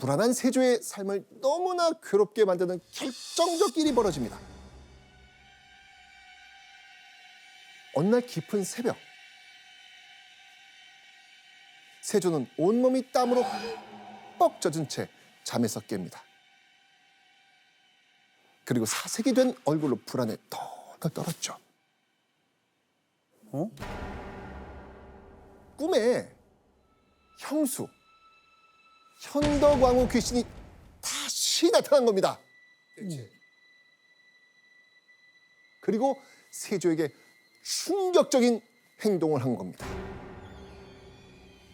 불안한 세조의 삶을 너무나 괴롭게 만드는 결정적 일이 벌어집니다. 어느 날 깊은 새벽 세조는 온몸이 땀으로 뻑 젖은 채 잠에서 깹니다. 그리고 사색이 된 얼굴로 불안에 덜덜 떨었죠. 어? 꿈에 형수 현덕왕후 귀신이 다시 나타난 겁니다. 그리고 세조에게 충격적인 행동을 한 겁니다.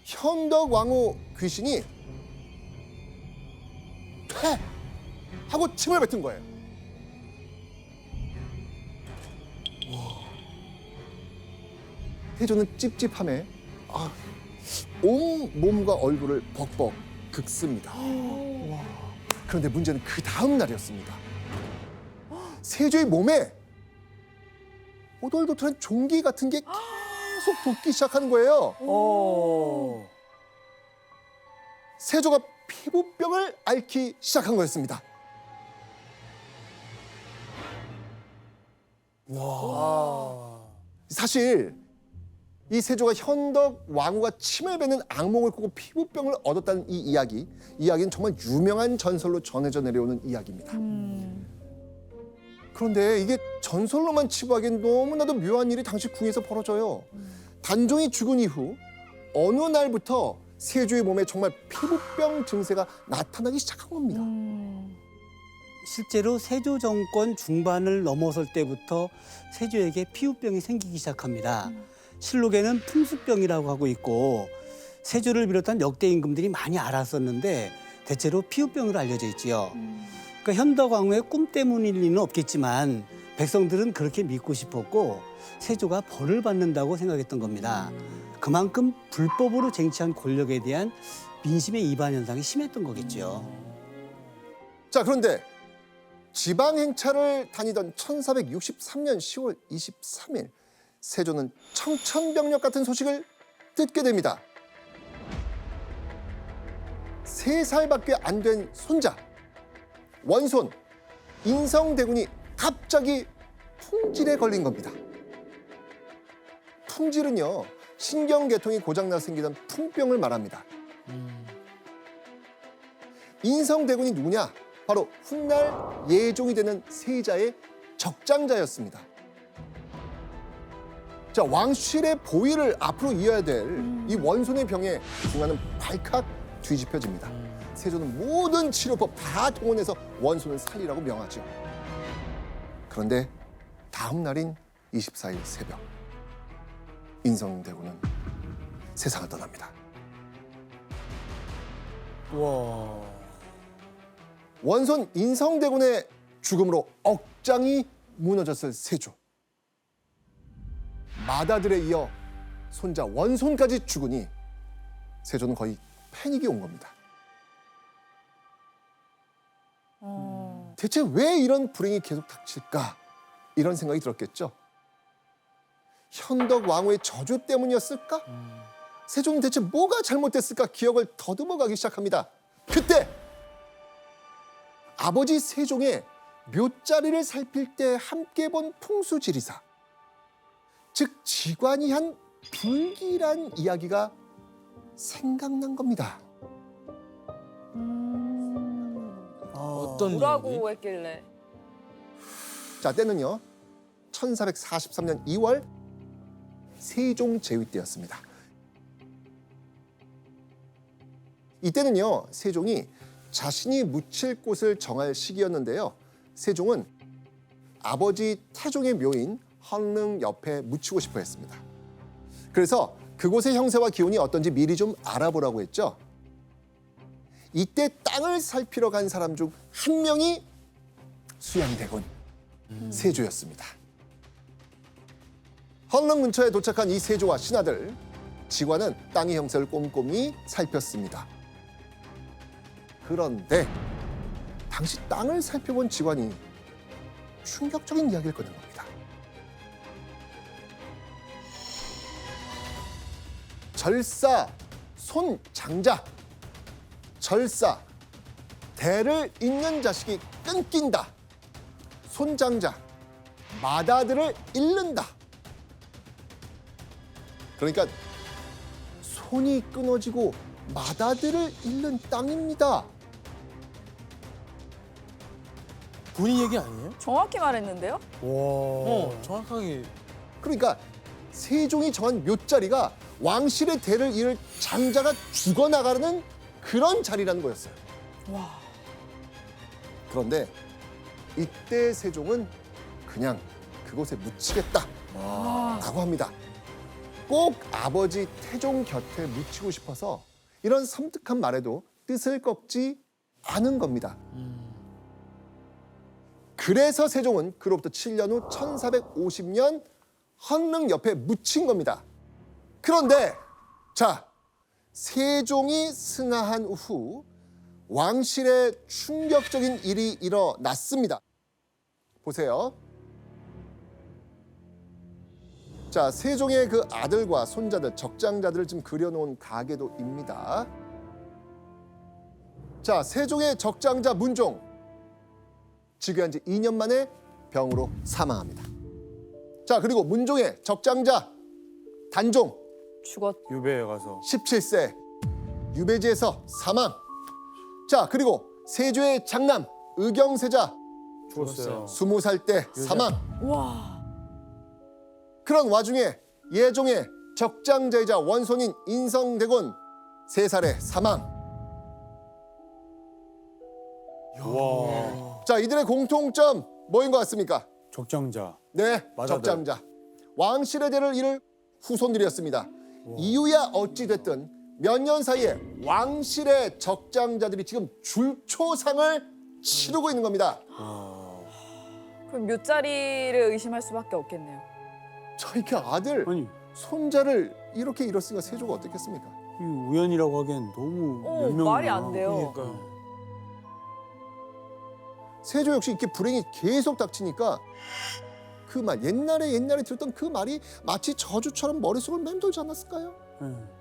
현덕왕후 귀신이 퇴 하고 침을 뱉은 거예요. 세조는 찝찝함에 아, 온 몸과 얼굴을 벅벅 긁습니다. 그런데 문제는 그 다음 날이었습니다. 세조의 몸에 오돌도돌한 종기 같은 게 계속 돋기 시작하는 거예요. 어. 세조가 피부병을 앓기 시작한 거였습니다. 와. 사실 이 세조가 현덕 왕후가 침을 뱉는 악몽을 꾸고 피부병을 얻었다는 이 이야기, 이 이야기는 정말 유명한 전설로 전해져 내려오는 이야기입니다. 그런데 이게 전설로만 치부하기엔 너무나도 묘한 일이 당시 궁에서 벌어져요. 단종이 죽은 이후 어느 날부터 세조의 몸에 정말 피부병 증세가 나타나기 시작한 겁니다. 실제로 세조 정권 중반을 넘어설 때부터 세조에게 피부병이 생기기 시작합니다. 실록에는 풍수병이라고 하고 있고 세조를 비롯한 역대 임금들이 많이 알았었는데 대체로 피부병으로 알려져 있지요. 그러니까 현덕왕후의 꿈 때문일 리는 없겠지만 백성들은 그렇게 믿고 싶었고 세조가 벌을 받는다고 생각했던 겁니다. 그만큼 불법으로 쟁취한 권력에 대한 민심의 이반 현상이 심했던 거겠죠. 자, 그런데 지방 행차를 다니던 1463년 10월 23일 세조는 청천벽력 같은 소식을 듣게 됩니다. 세 살밖에 안 된 손자 원손 인성대군이 갑자기 풍질에 걸린 겁니다. 풍질은요 신경계통이 고장나 생기던 풍병을 말합니다. 인성대군이 누구냐? 바로 훗날 예종이 되는 세자의 적장자였습니다. 자 왕실의 보위를 앞으로 이어야 될 이 원손의 병에 중하는 발칵 뒤집혀집니다. 세조는 모든 치료법 다 동원해서 원손을 살리라고 명하죠. 그런데 다음 날인 24일 새벽 인성대군은 세상을 떠납니다. 와. 원손 인성대군의 죽음으로 억장이 무너졌을 세조. 마다들에 이어 손자 원손까지 죽으니 세조는 거의 패닉이 온 겁니다. 대체 왜 이런 불행이 계속 닥칠까? 이런 생각이 들었겠죠. 현덕 왕후의 저주 때문이었을까? 세조는 대체 뭐가 잘못됐을까? 기억을 더듬어 가기 시작합니다. 그때 아버지 세종의 묘자리를 살필 때 함께 본 풍수지리사 즉 지관이 한 불길한 이야기가 생각난 겁니다. 어떤 뭐라고 이야기? 했길래? 자 때는요 1443년 2월 세종 제위 때였습니다. 이때는요 세종이 자신이 묻힐 곳을 정할 시기였는데요. 세종은 아버지 태종의 묘인 헌릉 옆에 묻히고 싶어 했습니다. 그래서 그곳의 형세와 기운이 어떤지 미리 좀 알아보라고 했죠. 이때 땅을 살피러 간 사람 중 한 명이 수양대군 세조였습니다. 헌릉 근처에 도착한 이 세조와 신하들 지관은 땅의 형세를 꼼꼼히 살폈습니다. 그런데 당시 땅을 살펴본 지관이 충격적인 이야기를 꺼낸 겁니다. 절사 손 장자, 절사 대를 잇는 자식이 끊긴다. 손장자, 맏아들을 잃는다. 그러니까 손이 끊어지고 맏아들을 잃는 땅입니다. 본인 얘기 아니에요? 정확히 말했는데요? 와. 어, 정확하게. 그러니까 세종이 정한 묘자리가 왕실의 대를 이을 장자가 죽어나가는 그런 자리라는 거였어요. 와. 그런데 이때 세종은 그냥 그곳에 묻히겠다라고 와. 합니다. 꼭 아버지 태종 곁에 묻히고 싶어서 이런 섬뜩한 말에도 뜻을 꺾지 않은 겁니다. 그래서 세종은 그로부터 7년 후 1450년 헌릉 옆에 묻힌 겁니다. 그런데 자 세종이 승하한 후 왕실에 충격적인 일이 일어났습니다. 보세요. 자, 세종의 그 아들과 손자들, 적장자들을 지금 그려놓은 가계도입니다. 자, 세종의 적장자 문종 즉위한 지 2년 만에 병으로 사망합니다. 자, 그리고 문종의 적장자 단종 죽었. 유배에 가서. 17세 유배지에서 사망. 자, 그리고 세조의 장남 의경세자 죽었어요. 20살 때 사망. 와. 그런 와중에 예종의 적장자이자 원손인 인성대곤 3살에 사망. 와. 자, 이들의 공통점 뭐인 것 같습니까? 적장자. 네, 맞아요. 적장자. 왕실의 대를 이을 후손들이었습니다. 이유야 어찌 됐든 몇 년 사이에 왕실의 적장자들이 지금 줄초상을 치르고 있는 겁니다. 그럼 묘자리를 의심할 수밖에 없겠네요. 저희가 아들, 아니 손자를 이렇게 잃었으니까 세조가 어떻겠습니까? 이 우연이라고 하기엔 너무 어, 명이나. 말이 안 돼요. 그러니까요. 세조 역시 이렇게 불행이 계속 닥치니까 그 말 옛날에 옛날에 들었던 그 말이 마치 저주처럼 머릿속을 맴돌지 않았을까요? 예.